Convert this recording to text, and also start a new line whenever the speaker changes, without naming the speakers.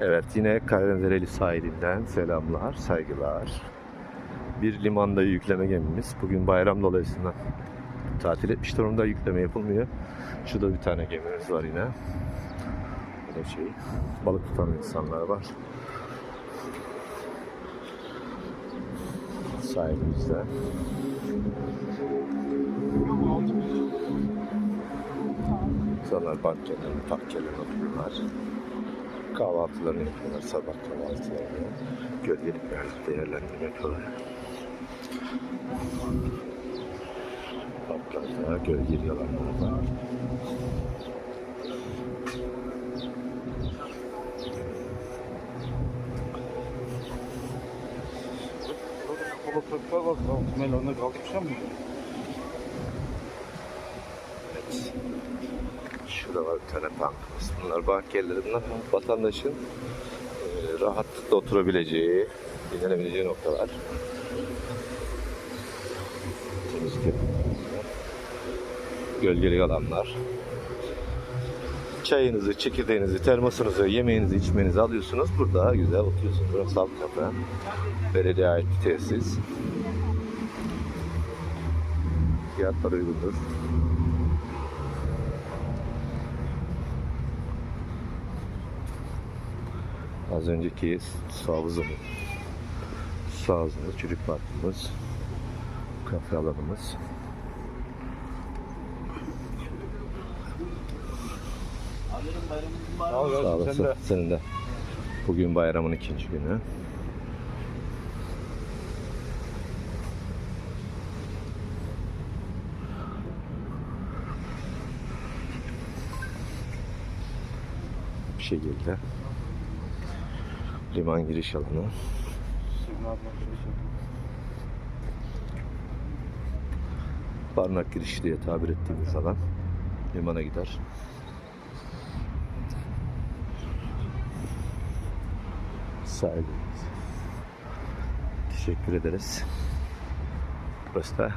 Evet yine Karadenizli sahilinden selamlar, saygılar. Bir limanda yükleme gemimiz. Bugün bayram dolayısıyla tatil etmişler. Onda yükleme yapılmıyor. Şurada bir tane gemimiz var yine. Böyle şey, balık tutan insanlar var. Sahilimizde. İnsanlar bankerlerini, parkelerini oturuyorlar. Kahvaltılarını yapıyorlar, sabah kahvaltılarını. Gölgelik bir değerlendirme yapıyorlar. Parklarda gölgeli alanlar var.
Balıklar var. Melonla kaldırmışlar mı?
Evet. Şurada var bir tane bankımız. Bunlar. Bunlar vatandaşın e, rahatlıkla oturabileceği, dinlenebileceği noktalar. Temizlik yapıyorlar. Gölgeli alanlar. Çayınızı, çekirdeğinizi, termosunuzu, yemeğinizi, içmenizi alıyorsunuz. Burada güzel oturuyorsunuz. Burası alt kafe. Belediye ait bir tesis. Fiyatlar uygundur. Az önceki havuzumuz, su havuzumuz, çocuk parkımız, kafe alanımız.
Sağ olasın. Sen
olasın.
de.
Senin de. Bugün bayramın ikinci günü. Bir şekilde liman giriş alanı. Barınak girişi diye tabir ettiğimiz alan limana gider. Sahibimiz. Teşekkür ederiz. Burası da